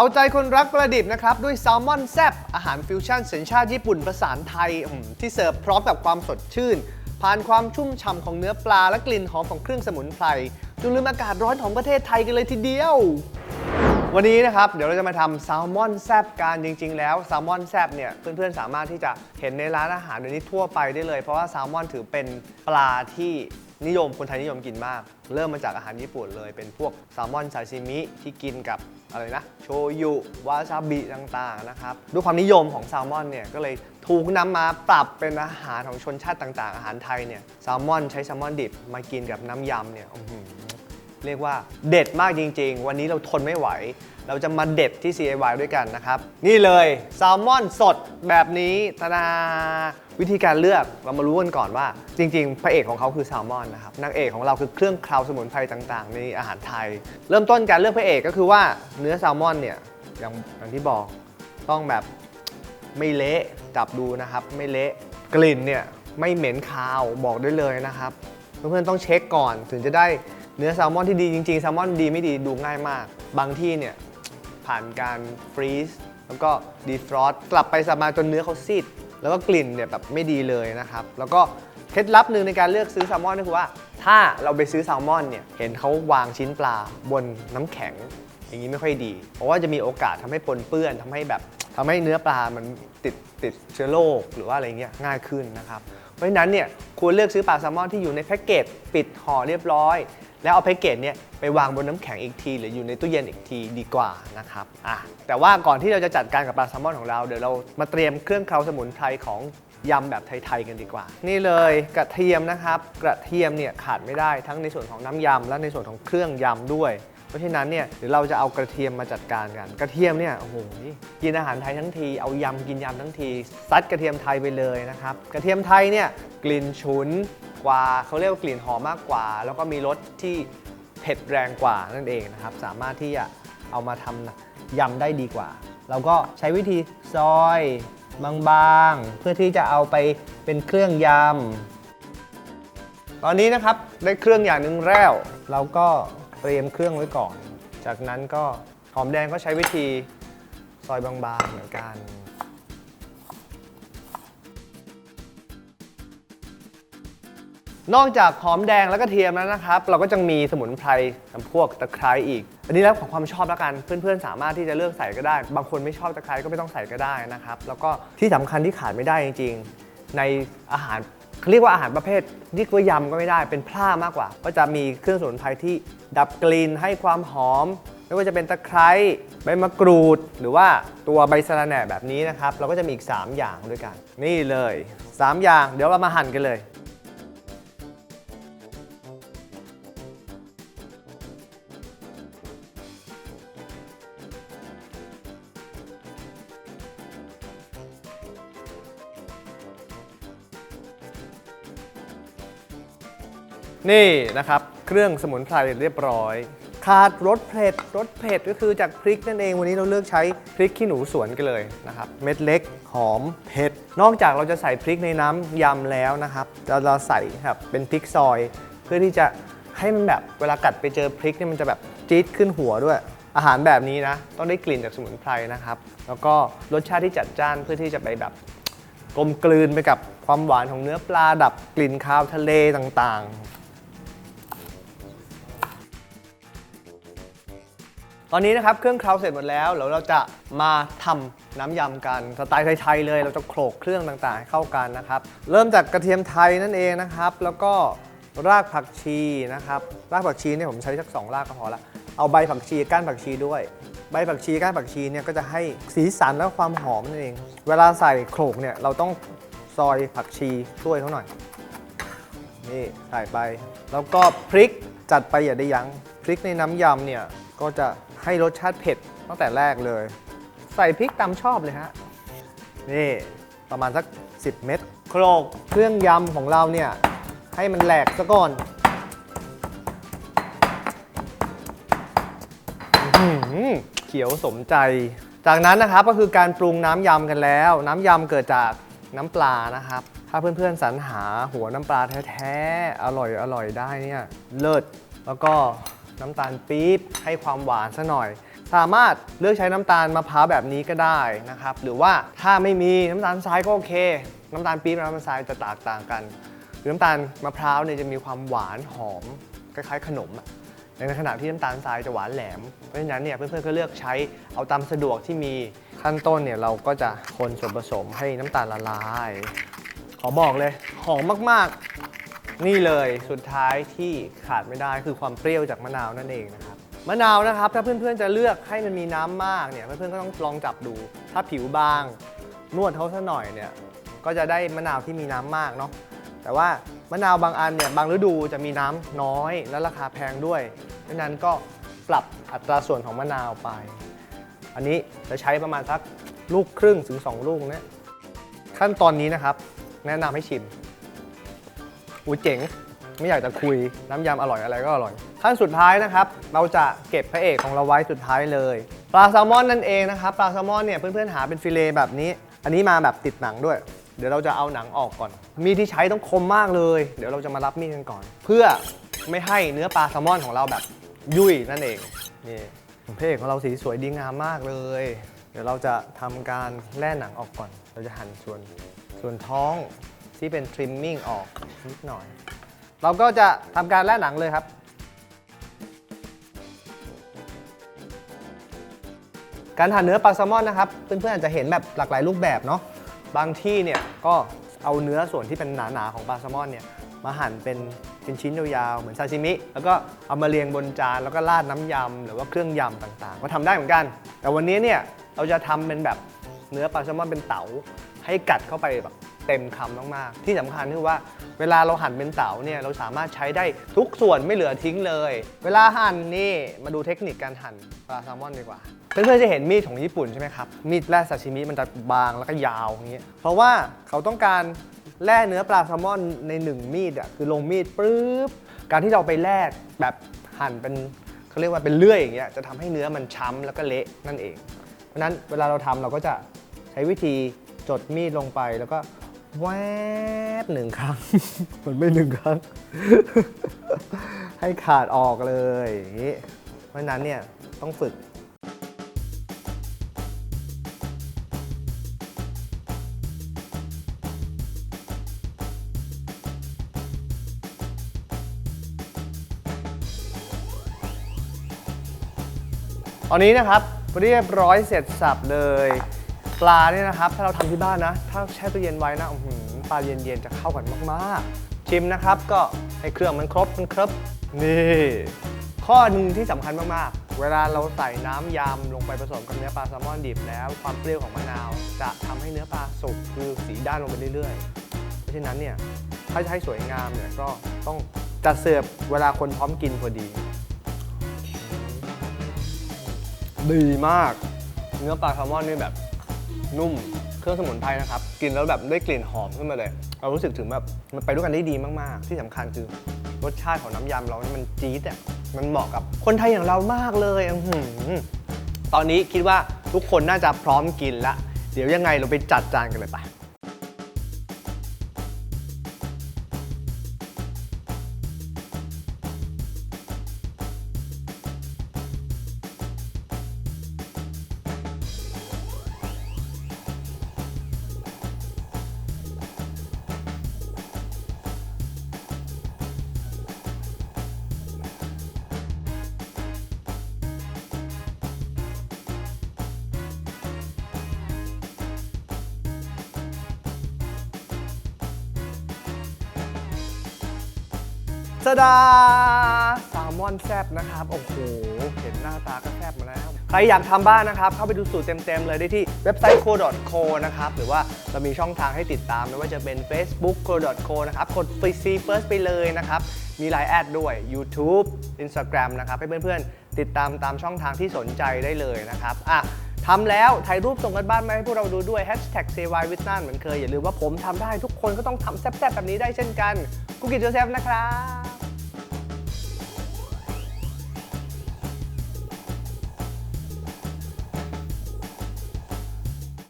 เอาใจคนรักประดิบนะครับ ด้วยแซลมอนแซบอาหารฟิวชั่นสัญชาติญี่ปุ่นประสานไทยที่เสิร์ฟพร้อมกับความสดชื่น ผ่านความชุ่มฉ่ำของเนื้อปลาและกลิ่นหอมของเครื่องสมุนไพรจนลืมอากาศร้อนของประเทศไทยกันเลยทีเดียว วันนี้นะครับ เดี๋ยวเราจะมาทำแซลมอนแซบกันจริง ๆ แล้วแซลมอนแซบเนี่ยเพื่อนๆสามารถที่จะเห็นในร้านอาหารเดี๋ยวนี้ทั่วไปได้เลย เพราะว่าแซลมอนถือเป็นปลาที่ นิยมคนไทยนิยมกินมาก เริ่มมาจากอาหารญี่ปุ่นเลย เป็นพวกแซลมอนซาชิมิที่กินกับอะไรนะโชยุวาซาบิต่างๆนะครับด้วยความนิยมของแซลมอนเนี่ยก็เลยถูกนำมาปรับเป็นอาหารของชนชาติต่างๆ อาหารไทยเนี่ยแซลมอนใช้แซลมอนดิบมากินกับน้ำยำเนี่ยเรียกว่าเด็ดมากจริง ๆ วันนี้เราทนไม่ไหว เราจะมาเด็ดที่ CIY ด้วยกันนะครับ นี่เลยแซลมอนสดแบบนี้ตาดา วิธีการเลือกเรามารู้กันก่อนว่า จริง ๆ พระเอกของเขาคือแซลมอนนะครับนางเอกของเราคือเครื่องเคราวสมุนไพรต่างๆ ในอาหารไทย เริ่มต้นการเลือกพระเอกก็คือว่าเนื้อแซลมอนเนี่ยอย่างอย่างที่บอกต้องแบบไม่เละจับดูนะครับ ไม่เละกลิ่นเนี่ยไม่เหม็นคาวบอกได้เลยนะครับเพื่อนๆต้องเช็คก่อนถึงจะได้เนื้อแซลมอนที่ดีจริงๆแซลมอนดีไม่ดีดูง่ายมาก บางที่เนี่ยผ่านการฟรีซแล้วก็ดีฟรอสต์กลับไปสมาจนเนื้อเขาซีด แล้วก็กลิ่นเนี่ยแบบไม่ดีเลยนะครับ แล้วก็เคล็ดลับหนึ่งในการเลือกซื้อแซลมอนก็คือว่า ถ้าเราไปซื้อแซลมอนเนี่ยเห็นเขาวางชิ้นปลาบนน้ำแข็ง อย่างนี้ไม่ค่อยดี เพราะว่าจะมีโอกาสทำให้ปนเปื้อนทำให้แบบทำให้เนื้อปลามันติดติดเชื้อโรคหรือว่าอะไรเงี้ยง่ายขึ้นนะครับ เพราะฉะนั้นเนี่ยควรเลือกซื้อปลาแซลมอนที่อยู่ในแพ็กเกจปิดห่อเรียบร้อย แล้วเอาแพ็กเกจเนี่ยไปวางบนน้ำแข็งอีกที หรืออยู่ในตู้เย็นอีกทีดีกว่านะครับอะแต่ว่าก่อนที่เราจะจัดการกับปลาแซลมอนของเราเดี๋ยวเรามาเตรียมเครื่องเคราสมุนไพรของยำแบบไทย ๆ กันดีกว่า นี่เลยกระเทียมนะครับ กระเทียมเนี่ยขาดไม่ได้ทั้งในส่วนของน้ำยำและในส่วนของเครื่องยำด้วย เพราะฉะนั้นเนี่ยเดี๋ยวเราจะเอากระเทียมมาจัดการกัน กระเทียมเนี่ยโอ้โหกินอาหารไทยทั้งทีเอายำกินยำทั้งทีซัดกระเทียมไทยไปเลยนะครับกระเทียมไทยเนี่ยกลิ่นฉุนกว่าเขาเรียกว่ากลิ่นหอมมากกว่า แล้วก็มีรสที่เผ็ดแรงกว่านั่นเองนะครับสามารถที่จะเอามาทำยำได้ดีกว่า เราก็ใช้วิธีซอยบางๆ เพื่อที่จะเอาไปเป็นเครื่องยำตอนนี้นะครับได้เครื่องอย่างหนึ่งแล้ว เราก็ เตรียมเครื่องไว้ก่อน จากนั้นก็หอมแดงก็ใช้วิธีซอยบางๆเหมือนกันนอกจากหอมแดงและกระเทียมแล้วนะครับ เราก็จะมีสมุนไพรพวกตะไคร้อีก อันนี้แล้วของความชอบแล้วกันเพื่อนๆ สามารถที่จะเลือกใส่ก็ได้ บางคนไม่ชอบตะไคร้ก็ไม่ต้องใส่ก็ได้นะครับ แล้วก็ที่สำคัญที่ขาดไม่ได้จริง ๆ ในอาหาร เรียกว่าอาหารประเภทเรียกว่ายำก็ไม่ได้เป็นพร่ามากกว่า ก็จะมีเครื่องสมุนไพรที่ดับกลิ่นให้ความหอม ไม่ว่าจะเป็นตะไคร้ใบมะกรูด หรือว่าตัวใบสะระแหน่แบบนี้นะครับ เราก็จะมีอีก 3 อย่างด้วยกัน นี่เลย 3 อย่างเดี๋ยวเรามาหั่นกันเลย นี่นะครับ เครื่องสมุนไพรเรียบร้อย ขาดรสเผ็ดรสเผ็ดก็คือจากพริกนั่นเองวันนี้เราเลือกใช้พริกขี้หนูสวนกันเลยนะครับ เม็ดเล็กหอมเผ็ด นอกจากเราจะใส่พริกในน้ำยำแล้วนะครับเราเราใส่ครับเป็นพริกซอย เพื่อที่จะให้มันแบบเวลากัดไปเจอพริกเนี่ยมันจะแบบจี๊ดขึ้นหัวด้วย อาหารแบบนี้นะ ต้องได้กลิ่นจากสมุนไพรนะครับ แล้วก็รสชาติที่จัดจ้านเพื่อที่จะไปแบบกลมกลืนไปกับความหวานของเนื้อปลาดับกลิ่นคาวทะเลต่างๆ ตอนนี้นะครับเครื่องเคล้าเสร็จหมดแล้วแล้วเราจะมาทำน้ำยำกันสไตล์ไทยๆเลย เราจะโขลกเครื่องต่างๆให้เข้ากันนะครับ เริ่มจากกระเทียมไทยนั่นเองนะครับ แล้วก็รากผักชีนะครับรากผักชีเนี่ยผมใช้สักสองรากก็พอละเอาใบผักชีก้านผักชีด้วย ใบผักชีก้านผักชีเนี่ยก็จะให้สีสันและความหอมนั่นเอง เวลาใส่โขลกเนี่ยเราต้องซอยผักชีช่วยเขาหน่อยนี่ใส่ไป แล้วก็พริกจัดไปอย่าได้ยัง้งพริกในน้ำยำเนี่ยก็จะ ให้รสชาติเผ็ดตั้งแต่แรกเลย ใส่พริกตามชอบเลยฮะ นี่ประมาณสัก 10 เม็ดโครกเครื่องยำของเราเนี่ย ให้มันแหลกซะก่อนอื้อหือเขียวสมใจ จากนั้นนะครับก็คือการปรุงน้ำยำกันแล้ว น้ำยำเกิดจากน้ำปลานะครับ ถ้าเพื่อนๆสรรหาหัวน้ำปลาแท้ๆ อร่อยอร่อยได้เนี่ย เลิศ แล้วก็ น้ำตาลปี๊บให้ความหวานซะหน่อย สามารถเลือกใช้น้ำตาลมะพร้าวแบบนี้ก็ได้นะครับ หรือว่าถ้าไม่มีน้ำตาลทรายก็โอเค น้ำตาลปี๊บน้ำตาลทรายจะแตกต่างกัน หรือน้ำตาลมะพร้าวเนี่ยจะมีความหวานหอมคล้ายๆขนมอะในขณะที่น้ำตาลทรายจะหวานแหลม เพราะฉะนั้นเนี่ยเพื่อนๆก็เลือกใช้เอาตามสะดวกที่มีขั้นต้นเนี่ยเราก็จะคนส่วนผสมให้น้ำตาลละลาย ขอบอกเลยหอมมากๆ นี่เลยสุดท้ายที่ขาดไม่ได้คือความเปรี้ยวจากมะนาวนั่นเองนะครับมะนาวนะครับ ถ้าเพื่อนๆจะเลือกให้มันมีน้ำมากเนี่ยเพื่อนๆก็ต้องลองจับดู ถ้าผิวบาง นวดเขาซะหน่อยเนี่ยก็จะได้มะนาวที่มีน้ำมากเนาะแต่ว่ามะนาวบางอันเนี่ยบางฤดูจะมีน้ำน้อย และราคาแพงด้วยดังนั้นก็ปรับอัตราส่วนของมะนาวไป อันนี้จะใช้ประมาณสักลูกครึ่งถึง 2 ลูกนี่ยขั้นตอนนี้นะครับ แนะนำให้ชิม อูเจ๋งไม่อยากจะคุยน้ำยำอร่อยอะไรก็อร่อย ขั้นสุดท้ายนะครับ เราจะเก็บพระเอกของเราไว้สุดท้ายเลยปลาแซลมอนนั่นเองนะครับปลาแซลมอนเนี่ยเพื่อนๆหาเป็นฟิเลแบบนี้ อันนี้มาแบบติดหนังด้วย เดี๋ยวเราจะเอาหนังออกก่อน มีดที่ใช้ต้องคมมากเลย เดี๋ยวเราจะมารับมีดกันก่อน เพื่อไม่ให้เนื้อปลาแซลมอนของเราแบบยุ่ยนั่นเองนี่พระเอกของเราสีสวยดีงามมากเลย เดี๋ยวเราจะทำการแล่หนังออกก่อน เราจะหั่นส่วนส่วนท้อง ที่เป็นทริมมิ่งออกนิดหน่อย เราก็จะทำการแล่หนังเลยครับ การหั่นเนื้อปลาแซลมอนนะครับ เพื่อนๆอาจจะเห็นแบบหลากหลายรูปแบบเนาะบางที่เนี่ยก็เอาเนื้อส่วนที่เป็นหนาๆของปลาแซลมอนเนี่ยมาหั่นเป็นเป็นชิ้นยาวๆเหมือนซาชิมิ แล้วก็เอามาเรียงบนจานแล้วก็ราดน้ำยำหรือว่าเครื่องยำต่างๆ ก็ทำได้เหมือนกัน แต่วันนี้เนี่ยเราจะทำเป็นแบบเนื้อปลาแซลมอนเป็นเต๋าให้กัดเข้าไปแบบ เต็มคำมากๆ ที่สำคัญคือว่าเวลาเราหั่นเป็นเต๋าเนี่ยเราสามารถใช้ได้ทุกส่วนไม่เหลือทิ้งเลย เวลาหั่นนี่มาดูเทคนิคการหั่นปลาแซลมอนดีกว่าเพื่อนๆจะเห็นมีดของญี่ปุ่นใช่ไหมครับ มีดแร่ซาชิมิมันจะบางแล้วก็ยาวอย่างเงี้ยเพราะว่าเขาต้องการแล่เนื้อปลาแซลมอนในหนึ่งมีดอะคือลงมีดปุ๊บการที่เราไปแล่แบบหั่นเป็นเขาเรียกว่าเป็นเลื่อยอย่างเงี้ยจะทำให้เนื้อมันช้ำแล้วก็เละนั่นเอง เพราะฉะนั้นเวลาเราทำเราก็จะใช้วิธีจดมีดลงไปแล้วก็ แวบหนึ่งครั้ง มันไม่หนึ่งครั้ง ให้ขาดออกเลยอย่างนี้ เพราะฉะนั้นเนี่ยต้องฝึกตอนนี้นะครับเรียบร้อยเสร็จสับเลย ปลาเนี่ยนะครับ ถ้าเราทำที่บ้านนะ ถ้าแช่ตู้เย็นไว้นะอื้อหือปลาเย็นๆจะเข้ากันมากๆ ชิมนะครับก็ให้เครื่องมันครบมันครบนี่ข้อหนึ่งที่สำคัญมากๆ เวลาเราใส่น้ำยำลงไปผสมกับเนื้อปลาแซลมอนดิบแล้ว ความเปรี้ยวของมะนาว จะทำให้เนื้อปลาสุกคือสีด้านลงไปเรื่อยๆ เพราะฉะนั้นเนี่ยถ้าจะให้สวยงามเนี่ยก็ต้องจัดเสิร์ฟเวลาคนพร้อมกินพอดี ดีมาก เนื้อปลาแซลมอนนี่แบบ นุ่มเครื่องสมุนไพรนะครับกินแล้วแบบได้กลิ่นหอมขึ้นมาเลยเรารู้สึกถึงแบบมันไปด้วยกันได้ดีมากๆ ที่สำคัญคือรสชาติของน้ำยำเรานี่มันจี๊ดอะมันเหมาะกับคนไทยอย่างเรามากเลยอื้อหือตอนนี้คิดว่าทุกคนน่าจะพร้อมกินละเดี๋ยวยังไงเราไปจัดจานกันเลยไป สดาแซลมอนแซบนะครับ โอ้โห เห็นหน้าตาก็แซบมาแล้ว ใครอยากทำบ้านนะครับ เข้าไปดูสูตรเต็ม ๆ เลยได้ที่เว็บไซต์ co.co นะครับ หรือว่าเรามีช่องทางให้ติดตามไม่ว่าจะเป็น Facebook co.co นะครับ กด free first ไปเลยนะครับ มีไลน์แอดด้วย YouTube Instagram นะครับ ให้เพื่อนๆ ติดตามตามช่องทางที่สนใจได้เลยนะครับอะทำแล้วถ่ายรูปส่งกันบ้านมาให้พวกเราดูด้วย hashtag s a y w i t h n เหมือนเคย อย่าลืมว่าผมทำได้ทุกคนก็ต้องทำแซ่บๆแบบนี้ได้เช่นกันกุกิจโจเซฟนะครับ